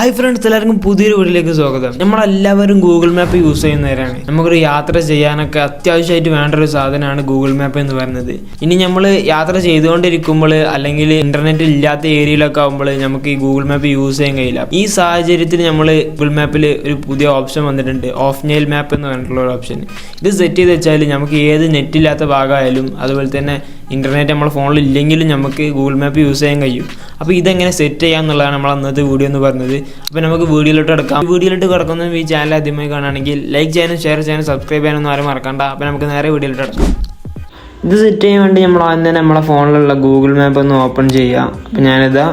Hi friends എല്ലാവർക്കും പുതിയൊരു വീട്ടിലേക്ക് സ്വാഗതം. നമ്മളെല്ലാവരും ഗൂഗിൾ മാപ്പ് യൂസ് ചെയ്യുന്നവരാണ് നമുക്കൊരു യാത്ര ചെയ്യാനൊക്കെ അത്യാവശ്യമായിട്ട് വേണ്ട ഒരു സാധനമാണ് ഗൂഗിൾ മാപ്പ് എന്ന് പറയുന്നത്. ഇനി നമ്മൾ യാത്ര ചെയ്തുകൊണ്ടിരിക്കുമ്പോൾ അല്ലെങ്കിൽ ഇന്റർനെറ്റ് ഇല്ലാത്ത ഏരിയയിലൊക്കെ ആകുമ്പോൾ നമുക്ക് ഈ ഗൂഗിൾ മാപ്പ് യൂസ് ചെയ്യാൻ കഴിയില്ല. ഈ സാഹചര്യത്തിൽ നമ്മൾ ഗൂഗിൾ മാപ്പിൽ ഒരു പുതിയ ഓപ്ഷൻ വന്നിട്ടുണ്ട്. ഓഫ് നെയിൽ മാപ്പ് എന്ന് പറഞ്ഞിട്ടുള്ള ഒരു ഓപ്ഷൻ ഇത് സെറ്റ് ചെയ്ത് വെച്ചാൽ നമുക്ക് ഏത് നെറ്റ് ഇല്ലാത്ത ഭാഗമായാലും അതുപോലെ തന്നെ ഇന്റർനെറ്റ് നമ്മുടെ ഫോണിൽ ഇല്ലെങ്കിലും നമുക്ക് ഗൂഗിൾ മാപ്പ് യൂസ് ചെയ്യാൻ കഴിയും. അപ്പോൾ ഇതെങ്ങനെ സെറ്റ് ചെയ്യാം എന്നുള്ളതാണ് നമ്മൾ അന്നത്തെ വീഡിയോ എന്ന് പറഞ്ഞത്. അപ്പോൾ നമുക്ക് വീഡിയോയിലോട്ട് കിടക്കാം. വീഡിയോയിലോട്ട് കിടക്കുന്ന ഈ ചാനൽ ആദ്യമായി കാണുകയാണെങ്കിൽ ലൈക്ക് ചെയ്യാനും ഷെയർ ചെയ്യാനും സബ്സ്ക്രൈബ് ചെയ്യാനൊന്നും ആരും മറക്കണ്ട. അപ്പോൾ നമുക്ക് നേരെ വീഡിയോയിലോട്ട് കിടക്കാം. ഇത് സെറ്റ് ചെയ്യാൻ വേണ്ടി നമ്മൾ ആദ്യം തന്നെ നമ്മളെ ഫോണിലുള്ള ഗൂഗിൾ മാപ്പ് ഒന്ന് ഓപ്പൺ ചെയ്യാം. അപ്പം ഞാനിതാ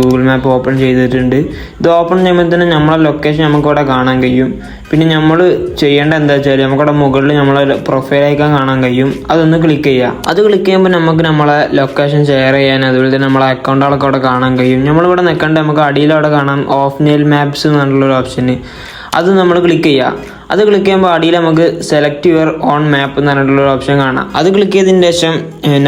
ഗൂഗിൾ മാപ്പ് ഓപ്പൺ ചെയ്തിട്ടുണ്ട്. ഇത് ഓപ്പൺ ചെയ്യുമ്പോൾ തന്നെ നമ്മളെ ലൊക്കേഷൻ നമുക്കിവിടെ കാണാൻ കഴിയും. പിന്നെ നമ്മൾ ചെയ്യേണ്ട എന്താ വെച്ചാൽ നമുക്കിവിടെ മുകളിൽ നമ്മളെ പ്രൊഫൈൽ ഐക്കൺ കാണാൻ കഴിയും. അതൊന്ന് ക്ലിക്ക് ചെയ്യുക അത് ക്ലിക്ക് ചെയ്യുമ്പോൾ നമുക്ക് നമ്മളെ ലൊക്കേഷൻ ഷെയർ ചെയ്യാൻ അതുപോലെ തന്നെ നമ്മളെ അക്കൗണ്ടുകളൊക്കെ അവിടെ കാണാൻ കഴിയും. നമ്മളിവിടെ നിൽക്കേണ്ട നമുക്ക് അടിയിൽ അവിടെ കാണാം ഓഫ് നെയിൽ മാപ്സ് എന്നുള്ളൊരു ഓപ്ഷന് അത് നമ്മൾ ക്ലിക്ക് ചെയ്യുക. അത് ക്ലിക്ക് ചെയ്യുമ്പോൾ അടിയിൽ നമുക്ക് സെലക്ട് യുവർ ഓൺ മാപ്പ് എന്ന് പറഞ്ഞിട്ടുള്ള ഒരു ഓപ്ഷൻ കാണാം. അത് ക്ലിക്ക് ചെയ്തതിന് ശേഷം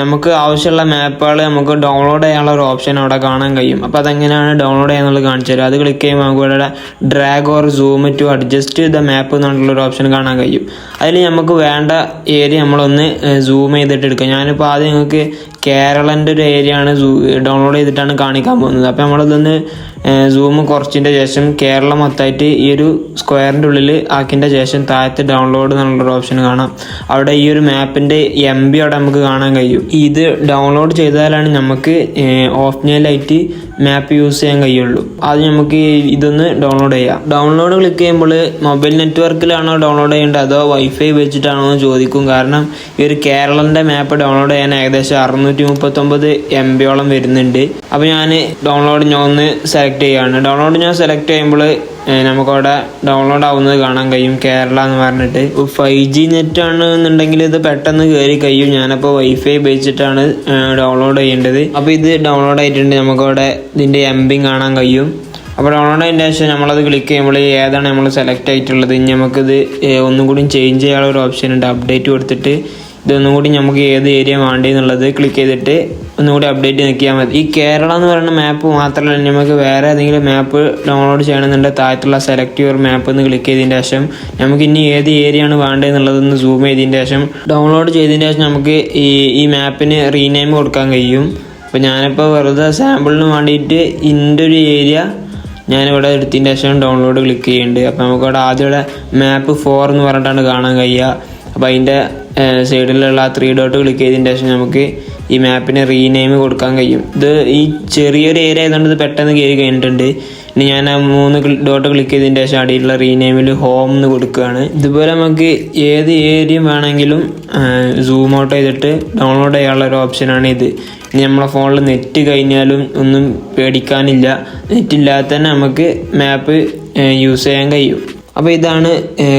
നമുക്ക് ആവശ്യമുള്ള മാപ്പുകൾ നമുക്ക് ഡൗൺലോഡ് ചെയ്യാനുള്ള ഒരു ഓപ്ഷൻ അവിടെ കാണാൻ കഴിയും. അപ്പോൾ അതെങ്ങനെയാണ് ഡൗൺലോഡ് ചെയ്യാന്നുള്ളത് കാണിച്ചു തരും. അത് ക്ലിക്ക് ചെയ്യുമ്പോൾ നമുക്ക് ഇവിടെ drag or zoom to adjust the map എന്നുള്ള ഒരു ഓപ്ഷൻ കാണാൻ കഴിയും. അതിൽ നമുക്ക് വേണ്ട ഏരിയ നമ്മളൊന്ന് സൂം ചെയ്തിട്ട് എടുക്കുക ഞാനിപ്പോൾ ആദ്യം നിങ്ങൾക്ക് കേരളന്റെ ഒരു ഏരിയ ആണ് ഡൗൺലോഡ് ചെയ്തിട്ടാണ് കാണിക്കാൻ പോകുന്നത്. അപ്പോൾ നമ്മളിതൊന്ന് സൂം കുറച്ചിന്റെ ശേഷം കേരളം മൊത്തമായിട്ട് ഈ ഒരു സ്ക്വയറിന്റെ ഉള്ളിൽ ആക്കിന്റെ ശേഷം താഴത്ത് ഡൗൺലോഡ് എന്നുള്ളൊരു ഓപ്ഷൻ കാണാം. അവിടെ ഈ ഒരു മാപ്പിന്റെ എം ബി അവിടെ നമുക്ക് കാണാൻ കഴിയും. ഇത് ഡൗൺലോഡ് ചെയ്താലാണ് നമുക്ക് ഓപ്ഷനലായിട്ട് മാപ്പ് യൂസ് ചെയ്യാൻ കഴിയുള്ളൂ. ആദ്യം നമുക്ക് ഇതൊന്ന് ഡൗൺലോഡ് ചെയ്യാം. ഡൗൺലോഡ് ക്ലിക്ക് ചെയ്യുമ്പോൾ മൊബൈൽ നെറ്റ്വർക്കിലാണോ ഡൗൺലോഡ് ചെയ്യേണ്ടത് അതോ വൈഫൈ വെച്ചിട്ടാണോ എന്ന് ചോദിക്കും. കാരണം ഈ ഒരു കേരളന്റെ മാപ്പ് ഡൗൺലോഡ് ചെയ്യാൻ ഏകദേശം അറുന്നൂറ്റി മുപ്പത്തൊമ്പത് എം ബിയോളം വരുന്നുണ്ട്. അപ്പോൾ ഞാൻ ഡൗൺലോഡ് ഞാൻ ഒന്ന് സെലക്ട് ചെയ്യുകയാണ്. ഡൗൺലോഡ് ഞാൻ സെലക്ട് ചെയ്യുമ്പോൾ നമുക്കവിടെ ഡൗൺലോഡ് ആവുന്നത് കാണാൻ കഴിയും. കേരള എന്ന് പറഞ്ഞിട്ട്. ഫൈവ് ജി നെറ്റ് ആണ് എന്നുണ്ടെങ്കിൽ ഇത് പെട്ടെന്ന് കയറി കഴിയും. ഞാനപ്പോൾ വൈഫൈ ഉപയോഗിച്ചിട്ടാണ് ഡൗൺലോഡ് ചെയ്യേണ്ടത്. അപ്പോൾ ഇത് ഡൗൺലോഡ് ആയിട്ടുണ്ട്. നമുക്കവിടെ ഇതിന്റെ എംബിങ് കാണാൻ കഴിയും. അപ്പോൾ ഡൗൺലോഡ് ചെയ്തതിന് ശേഷം നമ്മളത് ക്ലിക്ക് ചെയ്യുമ്പോൾ ഏതാണ് നമ്മൾ സെലക്ട് ആയിട്ടുള്ളത്. ഇനി നമുക്കിത് ഒന്നും കൂടി ചേഞ്ച് ചെയ്യാനുള്ള ഒരു ഓപ്ഷൻ ഉണ്ട്. അപ്ഡേറ്റ് കൊടുത്തിട്ട് കൂടി നമുക്ക് ഏത് ഏരിയ വേണ്ടതെന്നുള്ളത് ക്ലിക്ക് ചെയ്തിട്ട് ഒന്നുകൂടി അപ്ഡേറ്റ് നിൽക്കിയാൽ മതി. ഈ കേരള എന്ന് പറയുന്ന മാപ്പ് മാത്രമല്ല നമുക്ക് വേറെ ഏതെങ്കിലും മാപ്പ് ഡൗൺലോഡ് ചെയ്യണമെന്നുണ്ടെങ്കിൽ താഴത്തുള്ള സെലക്ട് യുവർ മാപ്പ് എന്ന് ക്ലിക്ക് ചെയ്തതിന്റെ ശേഷം നമുക്ക് ഇനി ഏത് ഏരിയ ആണ് വേണ്ടതെന്നുള്ളതൊന്ന് സൂം ചെയ്തതിന്റെ ശേഷം ഡൗൺലോഡ് ചെയ്തതിന്റെ ശേഷം നമുക്ക് ഈ ഈ മാപ്പിന് റീനെയിം കൊടുക്കാൻ കഴിയും. അപ്പോൾ ഞാനിപ്പോൾ വെറുതെ സാമ്പിളിന് വേണ്ടിയിട്ട് ഇന്റെ ഒരു ഏരിയ ഞാനിവിടെ എടുത്തതിന്റെ ശേഷം ഡൗൺലോഡ് ക്ലിക്ക് ചെയ്യുന്നുണ്ട് അപ്പോൾ നമുക്കിവിടെ ആദ്യം ഇവിടെ മാപ്പ് ഫോർ എന്ന് പറഞ്ഞിട്ടാണ് കാണാൻ കഴിയുക. അപ്പോൾ അതിന്റെ സൈഡിലുള്ള ആ ത്രീ ഡോട്ട് ക്ലിക്ക് ചെയ്തതിന് ശേഷം നമുക്ക് ഈ മാപ്പിന് റീനെയിം കൊടുക്കാൻ കഴിയും. ഇത് ഈ ചെറിയൊരു ഏരിയ ആയതുകൊണ്ട് ഇത് പെട്ടെന്ന് കയറി കഴിഞ്ഞിട്ടുണ്ട്. ഇനി ഞാൻ ആ മൂന്ന് ഡോട്ട് ക്ലിക്ക് ചെയ്തതിന് ശേഷം അടിയിലുള്ള റീനെയിമിൽ ഹോം എന്ന് കൊടുക്കുകയാണ്. ഇതുപോലെ നമുക്ക് ഏത് ഏരിയ വേണമെങ്കിലും സൂം ഔട്ട് ചെയ്തിട്ട് ഡൗൺലോഡ് ചെയ്യാനുള്ള ഒരു ഓപ്ഷനാണ് ഇത്. ഇനി നമ്മളെ ഫോണിൽ നെറ്റ് കഴിഞ്ഞാലും ഒന്നും പേടിക്കാനില്ല. നെറ്റ് ഇല്ലാതെ തന്നെ നമുക്ക് മാപ്പ് യൂസ് ചെയ്യാൻ കഴിയും. അപ്പോൾ ഇതാണ്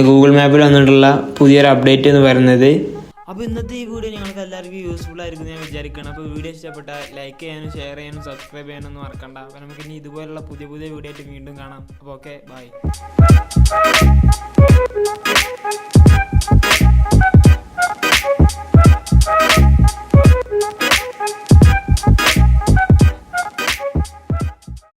ഗൂഗിൾ മാപ്പിൽ വന്നിട്ടുള്ള പുതിയൊരു അപ്ഡേറ്റ് എന്ന് പറയുന്നത്. അപ്പോൾ ഇന്നത്തെ ഈ വീഡിയോ ഞങ്ങൾക്ക് എല്ലാവർക്കും യൂസ്ഫുൾ ആയിരിക്കും ഞാൻ വിചാരിക്കണം അപ്പോൾ വീഡിയോ ഇഷ്ടപ്പെട്ടാൽ ലൈക്ക് ചെയ്യാനും ഷെയർ ചെയ്യാനും സബ്സ്ക്രൈബ് ചെയ്യാനൊന്നും മറക്കണ്ട. അപ്പോൾ നമുക്ക് ഇനി ഇതുപോലുള്ള പുതിയ പുതിയ വീഡിയോ ആയിട്ട് വീണ്ടും കാണാം. അപ്പോൾ ഓക്കെ ബൈ